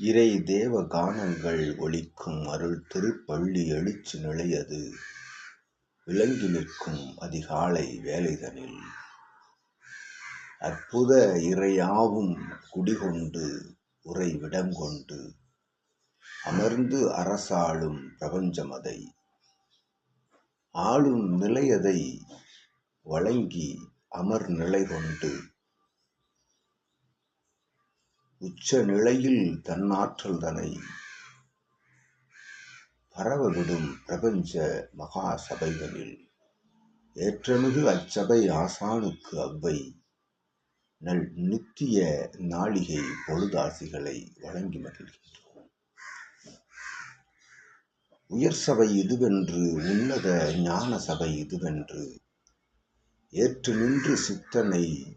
இறை தேவ கானங்கள் ஒலிக்கும் அருள் திருப்பள்ளி எழுச்சி நிலையது. விளங்கி நிற்கும் அதிகாலை வேலைதனில். அற்புத இறையாவும் குடிகொண்டு உறைவிடங்கொண்டு அமர்ந்து அரசாளும் பிரபஞ்சமதை. ஆளும் நிலையதை வழங்கி அமர் நிலை கொண்டு உச்ச நிலையில் தன்னாற்றல் தனை. பரவவிடும் பிரபஞ்ச மகா சபைகளில் ஏற்றமிகு அச்சபை ஆசானுக்கு அவ்வை. நல் நித்திய நாளிகை பொழுதாசிகளை வழங்கி மகிழ்கின்றோம். உயர் சபை இதுவென்று உன்னத ஞான சபை இதுவென்று ஏற்று நின்று சித்தனை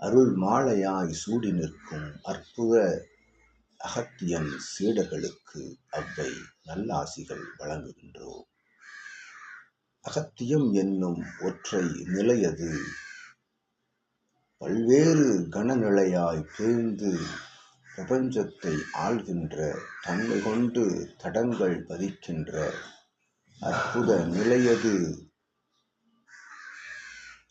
அருள் மாலையாய் சூடி நிற்கும் அற்புத அகத்தியன் சீடர்களுக்கு அவ்வை நல்லாசிகள் வழங்குகின்றோம் அகத்தியம் என்னும் ஒற்றை நிலையது பல்வேறு கனநிலையாய் பிரிந்து பிரபஞ்சத்தை ஆள்கின்ற தன்மை கொண்டு தடங்கள் பதிக்கின்ற அற்புத நிலையது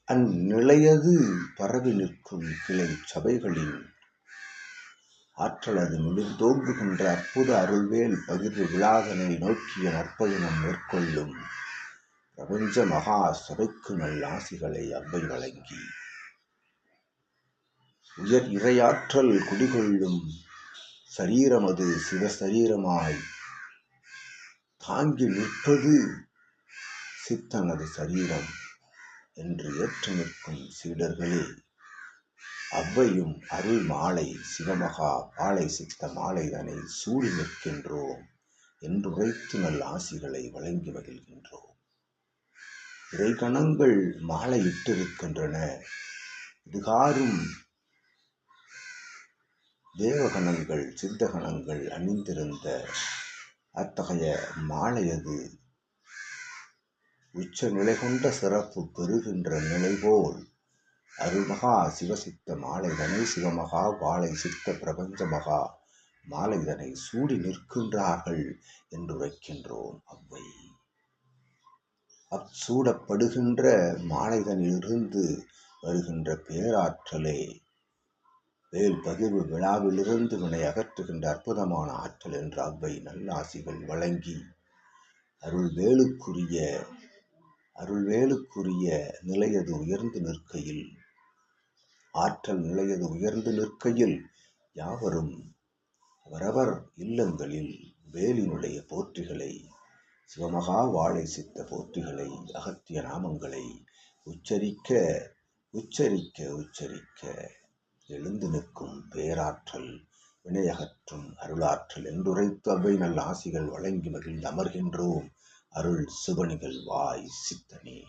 அந்நிலையது பரவி நிற்கும் கிளை சபைகளின் ஆற்றலது மிளிர்ந்தோங்குகின்ற அற்புத அருள்வேல் பகிர்வு விழாதனை நோக்கிய நற்பயணம் மேற்கொள்ளும் பிரபஞ்ச மகா சபைக்கு நல் ஆசிகளை அவ்வை வழங்கி. உயர் இறையாற்றல் குடிகொள்ளும் சரீரமது சிவசரீரமாய் தாங்கி நிற்பது சித்தனது சரீரம். என்று ஏற்று நிற்கும் சீடர்களே அவ்வையும் அருள் மாலை சிவமகா பாலை சித்த மாலைதனை சூடி நிற்கின்றோம் என்றுரைத்து நல் ஆசிகளை வழங்கி மகிழ்கின்றோம். இறைகணங்கள் மாலையிட்டிருக்கின்றன இதுகாரும் தேவகணங்கள் சித்தகணங்கள் அணிந்திருந்த அத்தகைய மாலையது உச்ச நிலை கொண்ட சிறப்பு பெறுகின்ற நிலை போல் அருள்மகா சிவசித்த மாலைதனை சிவமகா வாழை சித்த பிரபஞ்ச மகா. மாலைதனை சூடி நிற்கின்றார்கள் என்று உரைக்கின்றோம் அவ்வை. அச்சூடப்படுகின்ற மாலைதனிலிருந்து வருகின்ற பேராற்றலே. வேல் பகிர்வு விழாவிலிருந்து வினை அகற்றுகின்ற அற்புதமான ஆற்றல் என்ற அவ்வை நல்லாசிகள் வழங்கி அருள் வேலுக்குரிய அருள்வேலுக்குரிய நிலையது உயர்ந்து நிற்கையில் ஆற்றல் நிலையது உயர்ந்து நிற்கையில் யாவரும் அவரவர் இல்லங்களில் வேலினுடைய போற்றிகளை சிவமகா வாழை சித்த போற்றிகளை அகத்திய நாமங்களை உச்சரிக்க உச்சரிக்க உச்சரிக்க எழுந்து நிற்கும் பேராற்றல் வினையகற்றும் அருளாற்றல் என்றுரைத்து அவை நல்ல ஆசிகள் வழங்கி மகிழ்ந்து அமர்கின்றோம். அருள் சுபனிகள் வாய் சித்தனே.